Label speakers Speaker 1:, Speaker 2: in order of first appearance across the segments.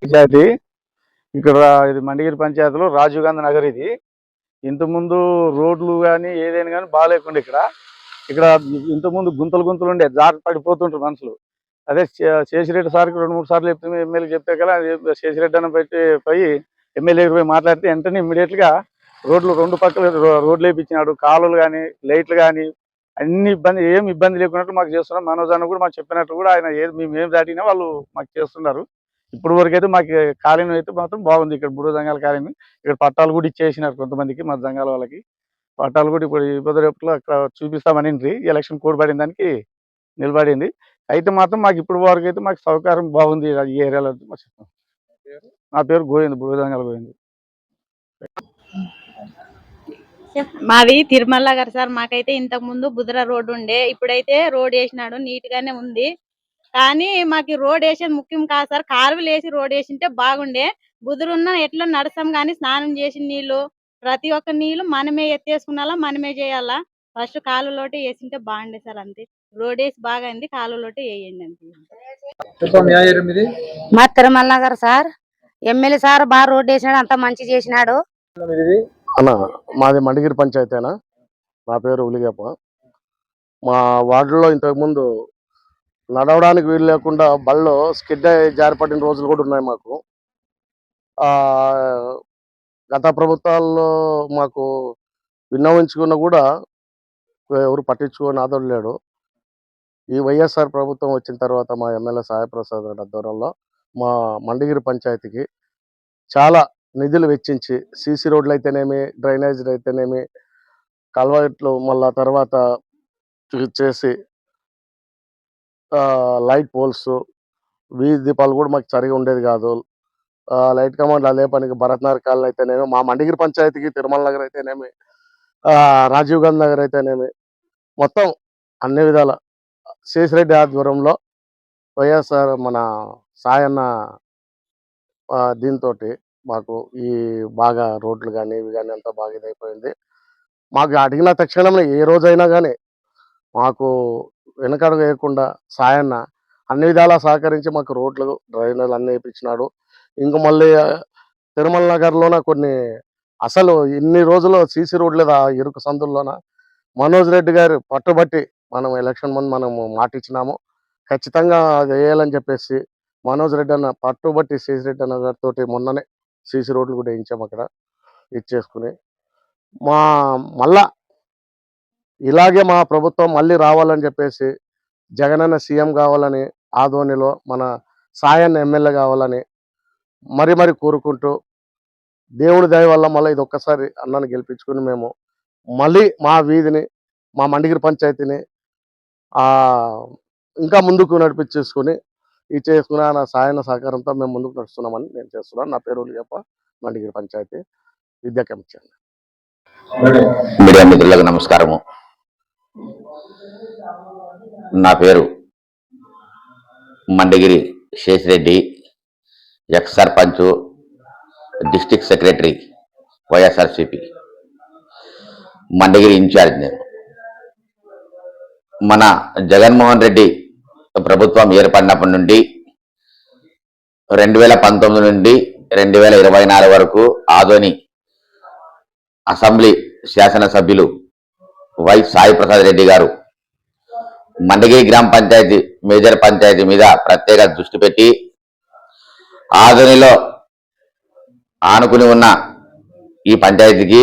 Speaker 1: పంచాయతీ ఇక్కడ ఇది మండిగిరి పంచాయతీలో రాజీవ్ గాంధీ నగర్ ఇది. ఇంతకుముందు రోడ్లు కానీ ఏదైనా కానీ బాగాలేకుండా ఇక్కడ. ఇక్కడ ఇంతకుముందు గుంతలు గుంతలు ఉండే జాగ్రత్త పడిపోతుంటారు మనుషులు. అదే శేషిరెడ్డి సార్కి రెండు మూడు సార్లు చెప్తే ఎమ్మెల్యే చెప్తే కదా శేషిరెడ్డి అని పెట్టి పోయి ఎమ్మెల్యే పోయి మాట్లాడితే వెంటనే ఇమ్మీడియట్గా గా రోడ్లు రెండు పక్కల రోడ్లు వేయించినాడు కాలువలు కానీ లైట్లు కానీ అన్ని ఇబ్బంది ఏం ఇబ్బంది లేకున్నట్టు మాకు చేస్తున్నారు. మనోజ్ అన్న కూడా మాకు చెప్పినట్టు కూడా ఆయన ఏది మేము ఏం దాటినా వాళ్ళు మాకు చేస్తున్నారు. ఇప్పుడు వరకు అయితే మాకు కాలనీ అయితే మాత్రం బాగుంది. ఇక్కడ బుడో జంగాల కాలనీ ఇక్కడ పట్టాలు కూడా ఇచ్చేసినారు కొంతమందికి మా జంగాల వాళ్ళకి. పట్టాలు కూడా ఇప్పుడు ఇబ్బంది రేపులో అక్కడ చూపిస్తామని ఎలక్షన్ కోడ్ పడిన దానికి నిలబడింది. అయితే మాత్రం మాకు ఇప్పుడు వరకు అయితే మాకు సౌకర్యం బాగుంది ఈ ఏరియాలో. నా పేరు గోవింద్ బుడో జంగాల గోవింద్.
Speaker 2: మాది తిరుమల గారు సార్ మాకైతే ఇంతకు ముందు బుధర రోడ్ ఉండే. ఇప్పుడైతే రోడ్ వేసినాడు నీట్ గానే ఉంది. కానీ మాకు రోడ్ వేసేది ముఖ్యం కాదు సార్. కాలువలు వేసి రోడ్ వేసింటే బాగుండే. బుధరున్న ఎట్లా నడసాం కానీ స్నానం చేసిన నీళ్ళు ప్రతి ఒక్క నీళ్ళు మనమే ఎత్తేసుకున్నాలా మనమే చేయాలా? ఫస్ట్ కాలువలోటి వేసింటే బాగుండే సార్ అంతే. రోడ్ వేసి బాగా అయింది కాలువలోటి వేయండి అంతే.
Speaker 3: మా Tirumala Nagar sir MLA sir బాగా రోడ్ వేసినాడు అంత మంచి చేసినాడు.
Speaker 4: అన్న మాది మండగిరి పంచాయతీనా నా పేరు ఉలిగేప. మా వార్డులో ఇంతకుముందు నడవడానికి వీలు లేకుండా బళ్ళు స్కిడ్ అయ్యి జారిపడిన రోజులు కూడా ఉన్నాయి మాకు. గత ప్రభుత్వాల్లో మాకు విన్నవించుకున్న కూడా ఎవరు పట్టించుకొని ఆదరలేడు ఈ వైఎస్ఆర్ ప్రభుత్వం వచ్చిన తర్వాత మా ఎమ్మెల్యే సాయప్రసాద్ రెడ్డి ఆధ్వర్యంలో మా మండగిరి పంచాయతీకి చాలా నిధులు వెచ్చించి సీసీ రోడ్లు అయితేనేమి డ్రైనేజీలు అయితేనేమి కల్వర్ట్లు మళ్ళా తర్వాత చేసి లైట్ పోల్స్ వీధి దీపాలు కూడా మాకు సరిగా ఉండేది కాదు. లైట్ కమాండ్ అదే పనికి భరత్ నగర్ కాలనీ అయితేనేమి మా మండిగిరి పంచాయతీకి తిరుమల నగర్ అయితేనేమి రాజీవ్ గాంధీ నగర్ అయితేనేమి మొత్తం అన్ని విధాల శేషిరెడ్డి ఆధ్వర్యంలో వైఎస్ఆర్ మన సాయన్న దీంతో మాకు ఈ బాగా రోడ్లు కానీ ఇవి కానీ అంతా బాగా ఇదైపోయింది. మాకు అడిగిన తక్షణమే ఏ రోజైనా కానీ మాకు వెనకడుగు వేయకుండా సాయన్న అన్ని విధాలా సహకరించి మాకు రోడ్లు డ్రైనేజీలు అన్ని వేయించినాడు ఇంక మళ్ళీ తిరుమల నగర్లోన కొన్ని అసలు ఇన్ని రోజులు సీసీ రోడ్లు లేదా ఇరుకు సందుల్లోన మనోజ్ రెడ్డి గారు పట్టుబట్టి మనం ఎలక్షన్ ముందు మనము మాట ఇచ్చినాము. ఖచ్చితంగా అది వేయాలని చెప్పేసి మనోజ్ రెడ్డి అన్న పట్టుబట్టి సీసీ రెడ్డి అన్న గారితో మొన్ననే సీసీ రోడ్లు కూడా వేయించాము అక్కడ. ఇచ్చేసుకుని మా మళ్ళా ఇలాగే మా ప్రభుత్వం మళ్ళీ రావాలని చెప్పేసి జగనన్న సీఎం కావాలని ఆధోనిలో మన సాయన్న ఎమ్మెల్యే కావాలని మరి మరి కోరుకుంటూ దేవుడి దయ వల్ల మళ్ళీ ఇది ఒక్కసారి అన్నాన్ని గెలిపించుకుని మేము మళ్ళీ మా వీధిని మా మండిగిరి పంచాయతీని ఇంకా ముందుకు నడిపించేసుకుని ఇది చేసుకుని నా సాయన సహకారంతో మేము ముందుకు నడుస్తున్నామని నేను చేస్తున్నాను. నా పేరు ఉలిగప్ప మండిగిరి పంచాయతీ విద్యా కమిషన్
Speaker 5: మీడియా మిత్రులకు నమస్కారము. నా పేరు Mandagiri Seshireddy ex sarpanch district secretary YSRCP. Mandagiri in charge నేను. మన జగన్మోహన్ రెడ్డి ప్రభుత్వం ఏర్పడినప్పటి నుండి రెండు వేల పంతొమ్మిది నుండి రెండు వేల ఇరవై నాలుగు వరకు ఆదోని అసెంబ్లీ శాసనసభ్యులు వై సాయి ప్రసాద్ రెడ్డి గారు మండగిరి గ్రామ పంచాయతీ మేజర్ పంచాయతీ మీద ప్రత్యేక దృష్టి పెట్టి ఆధునిలో ఆనుకుని ఉన్న ఈ పంచాయతీకి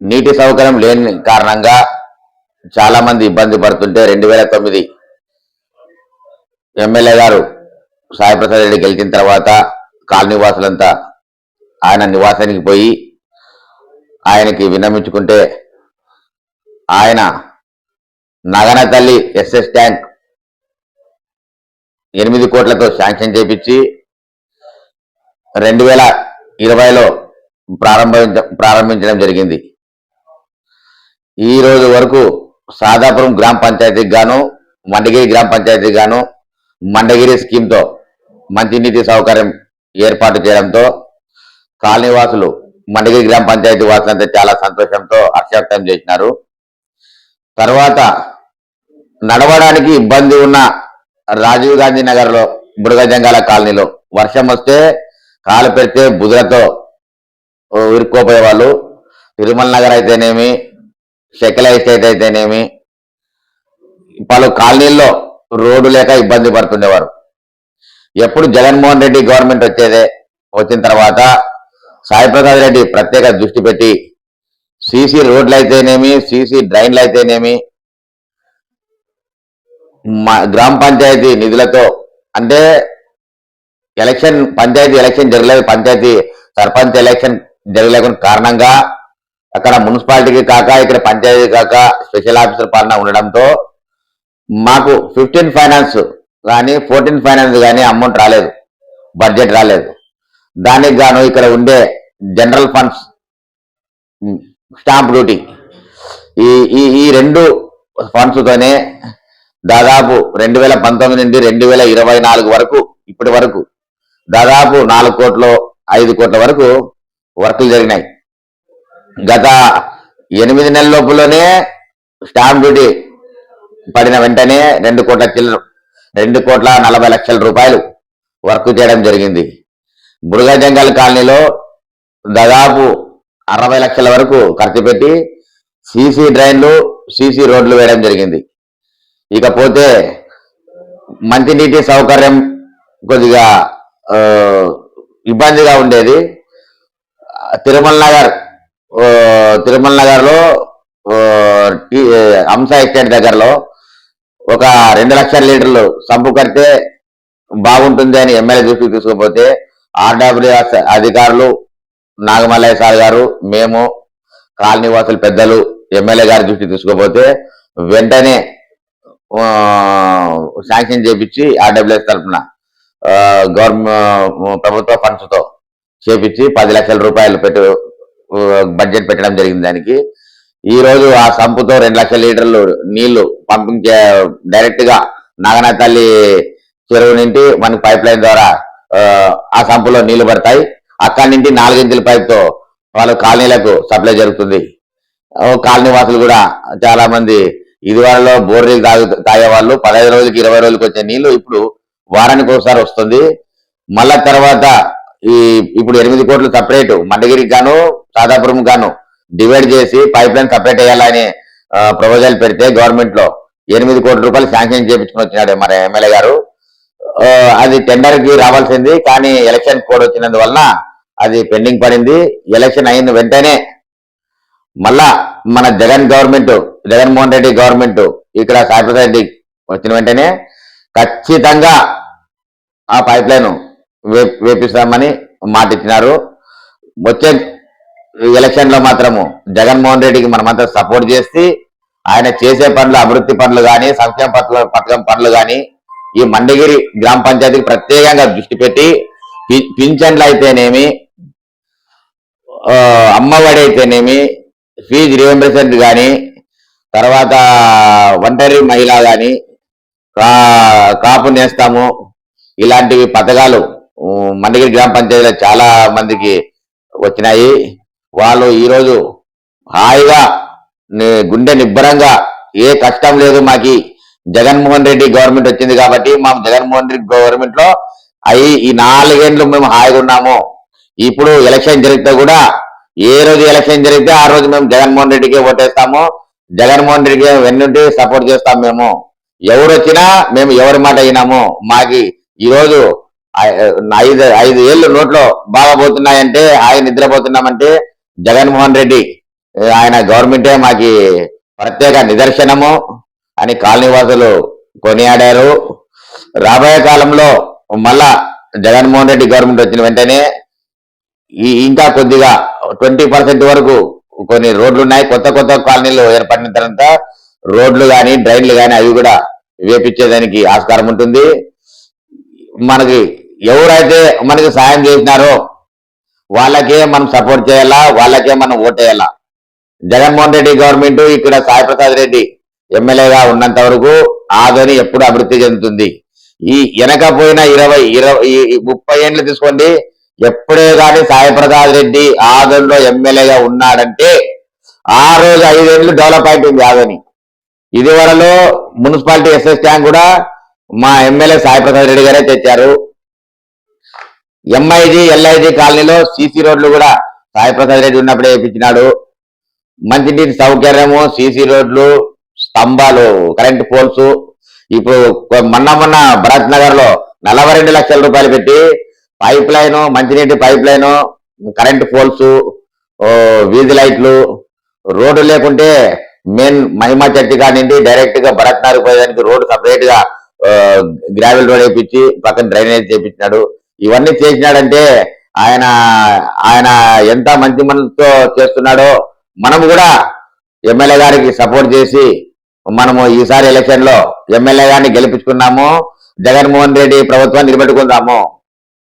Speaker 5: నీటి సౌకర్యం లేని కారణంగా చాలా మంది ఇబ్బంది పడుతుంటే రెండు వేల తొమ్మిది ఎమ్మెల్యే గారు సాయిప్రసాద్ రెడ్డి గెలిచిన తర్వాత కాలనీ వాసులంతా ఆయన నివాసానికి పోయి ఆయనకి విన్నమించుకుంటే ఆయన నగన తల్లి ఎస్ఎస్ ట్యాంక్ ఎనిమిది కోట్లతో శాంక్షన్ చేపించి రెండు వేల ఇరవైలో ప్రారంభించ ప్రారంభించడం జరిగింది. ఈ రోజు వరకు సాదాపురం గ్రామ పంచాయతీకి గాను మండగిరి గ్రామ పంచాయతీకి గాను మండగిరి స్కీమ్తో మంచినీటి సౌకర్యం ఏర్పాటు చేయడంతో కాలనీ వాసులు మండగిరి గ్రామ పంచాయతీ వాసులంతా చాలా సంతోషంతో హర్షవ్యక్తం చేసినారు. తర్వాత నడవడానికి ఇబ్బంది ఉన్న రాజీవ్ గాంధీ నగర్లో బుడగజంగాల కాలనీలో వర్షం వస్తే కాలు పెడితే బుధులతో ఉరుక్కోపోయేవాళ్ళు తిరుమల నగర్ అయితేనేమి శకల ఎస్టేట్ అయితేనేమి పలు కాలనీల్లో రోడ్డు లేక ఇబ్బంది పడుతుండేవారు. ఎప్పుడు జగన్మోహన్ రెడ్డి గవర్నమెంట్ వచ్చేదే వచ్చిన తర్వాత సాయిప్రసాద్ రెడ్డి ప్రత్యేక దృష్టి పెట్టి సీసీ రోడ్లు అయితేనేమి సీసీ డ్రైన్లు అయితేనేమి గ్రామ పంచాయతీ నిధులతో అంటే ఎలక్షన్ పంచాయతీ ఎలక్షన్ జరగలేదు పంచాయతీ సర్పంచ్ ఎలక్షన్ జరగలేకుండా కారణంగా అక్కడ మున్సిపాలిటీకి కాక ఇక్కడ పంచాయతీ కాక స్పెషల్ ఆఫీసర్ పాలన ఉండడంతో మాకు ఫిఫ్టీన్ ఫైనాన్స్ కానీ ఫోర్టీన్ ఫైనాన్స్ కానీ అమౌంట్ రాలేదు. బడ్జెట్ రాలేదు. దానికి గాను ఇక్కడ ఉండే జనరల్ ఫండ్స్ స్టాంప్ డ్యూటీ. ఈ ఈ ఈ రెండు ఫండ్స్తోనే దాదాపు రెండు వేల పంతొమ్మిది నుండి రెండు వేల ఇరవై నాలుగు వరకు ఇప్పటి వరకు దాదాపు నాలుగు కోట్ల ఐదు కోట్ల వరకు వర్కులు జరిగినాయి. గత ఎనిమిది నెలల లోపులోనే స్టాంప్ డ్యూటీ పడిన వెంటనే రెండు కోట్ల చిల్లర రెండు కోట్ల నలభై లక్షల రూపాయలు వర్క్ చేయడం జరిగింది. బుడగ జంగల్ కాలనీలో దాదాపు అరవై లక్షల వరకు ఖర్చు పెట్టి సీసీ డ్రైన్లు సీసీ రోడ్లు వేయడం జరిగింది. ఇకపోతే మంచినీటి సౌకర్యం కొద్దిగా ఇబ్బందిగా ఉండేది. తిరుమల నగర్ తిరుమల నగర్లో హంస ఎస్టేట్ దగ్గరలో ఒక రెండు లక్షల లీటర్లు సంపు కడితే బాగుంటుంది అని ఎమ్మెల్యే దృష్టికి తీసుకుపోతే ఆర్డబ్ల్యూఎస్ అధికారులు నాగమల్లయ్య సార్ గారు మేము కాలనీ వాసులు పెద్దలు ఎమ్మెల్యే గారి దృష్టికి తీసుకుపోతే వెంటనే శాంక్షన్ చేపించి ఆర్డబ్ల్యూఎస్ తరఫున గవర్నమెంట్ ప్రభుత్వ ఫండ్స్తో చేపించి పది లక్షల రూపాయలు పెట్టు బడ్జెట్ పెట్టడం జరిగింది దానికి. ఈ రోజు ఆ సంపుతో రెండు లక్షల లీటర్లు నీళ్ళు పంపించే డైరెక్ట్గా నాగనాథల్లి చెరువు నుండి మనకి పైప్ లైన్ ద్వారా ఆ, సంపులో నీళ్ళు పడతాయి. అక్కడి నుండి నాలుగింజల పైప్తో వాళ్ళ కాలనీలకు సప్లై జరుగుతుంది. కాలనీ వాసులు కూడా చాలా మంది ఇదివరలో బోర్ నీళ్ళు తాగు తాగేవాళ్ళు పదహైదు రోజులకి ఇరవై రోజులకి వచ్చే నీళ్ళు ఇప్పుడు వారానికి ఒకసారి వస్తుంది. మళ్ళా తర్వాత ఈ ఇప్పుడు ఎనిమిది కోట్లు సపరేట్ మండగిరికి గాను సాదాపురం గాను డివైడ్ చేసి పైప్ లైన్ సపరేట్ అయ్యాలని ప్రపోజల్ పెడితే గవర్నమెంట్లో ఎనిమిది కోట్ల రూపాయలు శాంక్షన్ చేయించుకుని వచ్చినాడు మన ఎమ్మెల్యే గారు. అది టెండర్కి రావాల్సింది కానీ ఎలక్షన్ కోడ్ వచ్చినందువలన అది పెండింగ్ పడింది. ఎలక్షన్ అయిన వెంటనే మళ్ళా మన జగన్ గవర్నమెంట్ జగన్మోహన్ రెడ్డి గవర్నమెంట్ ఇక్కడ సాయిప్రసాద్ రెడ్డి వచ్చిన వెంటనే ఖచ్చితంగా ఆ పైప్ లైన్ వేపిస్తామని మాట ఇచ్చినారు వచ్చే ఎలక్షన్లో మాత్రము జగన్మోహన్ రెడ్డికి మనమంతా సపోర్ట్ చేసి ఆయన చేసే పనులు అభివృద్ధి పనులు కానీ సంక్షేమ పథకం పథకం పనులు కానీ ఈ మండగిరి గ్రామ పంచాయతీకి ప్రత్యేకంగా దృష్టి పెట్టి పి- పింఛన్లు అయితేనేమి అమ్మఒడి అయితేనేమి ఫీజు రియంబర్స్మెంట్ కానీ తర్వాత ఒంటరి మహిళ కానీ కాపు నేస్తాము ఇలాంటివి పథకాలు ఊ, మండగిరి గ్రామ పంచాయతీలో చాలా మందికి వచ్చినాయి. వాళ్ళు ఈరోజు హాయిగా గుండె నిబ్బరంగా ఏ కష్టం లేదు మాకి. జగన్మోహన్ రెడ్డి గవర్నమెంట్ వచ్చింది కాబట్టి మా జగన్మోహన్ రెడ్డి గవర్నమెంట్లో అవి ఈ నాలుగేండ్లు మేము హాయిగా ఉన్నాము. ఇప్పుడు ఎలక్షన్ జరిగితే కూడా ఏ రోజు ఎలక్షన్ జరిగితే ఆ రోజు మేము జగన్మోహన్ రెడ్డికి ఓటేస్తాము. జగన్మోహన్ రెడ్డికి వెన్నుంటి సపోర్ట్ చేస్తాం మేము. ఎవరు వచ్చినా మేము ఎవరి మాట అయినాము మాకి ఈరోజు ఐదు ఐదు ఏళ్ళు నోట్లో బాగా పోతున్నాయంటే ఆయన నిద్రపోతున్నామంటే జగన్మోహన్ రెడ్డి ఆయన గవర్నమెంటే మాకి ప్రత్యేక నిదర్శనము అని కాలనీవాసులు కొనియాడారు. రాబోయే కాలంలో మళ్ళా జగన్మోహన్ రెడ్డి గవర్నమెంట్ వచ్చిన వెంటనే ఈ ఇంకా కొద్దిగా ట్వంటీ పర్సెంట్ వరకు కొన్ని రోడ్లు ఉన్నాయి కొత్త కొత్త కాలనీలు ఏర్పడిన తర్వాత రోడ్లు కానీ డ్రైన్లు కానీ అవి కూడా వేపించేదానికి ఆస్కారం ఉంటుంది. మనకి ఎవరైతే మనకి సాయం చేసినారో వాళ్ళకే మనం సపోర్ట్ చేయాలా? వాళ్ళకే మనం ఓటేయాలా జగన్మోహన్ రెడ్డి గవర్నమెంట్ ఇక్కడ సాయి ప్రసాద్ రెడ్డి ఎమ్మెల్యేగా ఉన్నంత వరకు ఆదోని ఎప్పుడు అభివృద్ధి చెందుతుంది. ఈ వెనకపోయిన ఇరవై ఇరవై ఈ- ముప్పై ఏళ్ళు తీసుకోండి. ఎప్పుడే కానీ సాయి ప్రసాద్ రెడ్డి ఆదోనిలో ఎమ్మెల్యేగా ఉన్నాడంటే ఆ రోజు ఐదేళ్ళు డెవలప్ అయిపోయింది ఆదోని ఇదివరలో మున్సిపాలిటీ ఎస్ఎస్ ట్యాంక్ కూడా మా ఎమ్మెల్యే సాయి ప్రసాద్ రెడ్డి గారే తెచ్చారు. ఎంఐజీ ఎల్ఐజీ కాలనీలో సీసీ రోడ్లు కూడా సాయిప్రసాద్ రెడ్డి ఉన్నప్పుడే వేయించినాడు మంచినీటి సౌకర్యము సీసీ రోడ్లు స్తంభాలు కరెంట్ పోల్స్. ఇప్పుడు మొన్న మొన్న భరత్ నగర్లో నలభై రెండు లక్షల రూపాయలు పెట్టి పైప్ లైన్ మంచినీటి పైప్ లైన్ కరెంట్ పోల్స్ వీధి లైట్లు రోడ్డు లేకుంటే మెయిన్ మహిమా చర్చి కానిండి డైరెక్ట్గా భరత్ నగర్ పోయేదానికి రోడ్డు సపరేట్గా గ్రావెల్ రోడ్ వేయించి పక్కన డ్రైనేజ్ చేపించినాడు. ఇవన్నీ చేసినాడంటే ఆయన ఆయన ఎంత మంచి మనసుతో చేస్తున్నాడో మనము కూడా ఎమ్మెల్యే గారికి సపోర్ట్ చేసి మనము ఈసారి ఎలక్షన్లో ఎమ్మెల్యే గారిని గెలిపించుకున్నాము. జగన్మోహన్ రెడ్డి ప్రభుత్వాన్ని నిలబెట్టుకుందాము.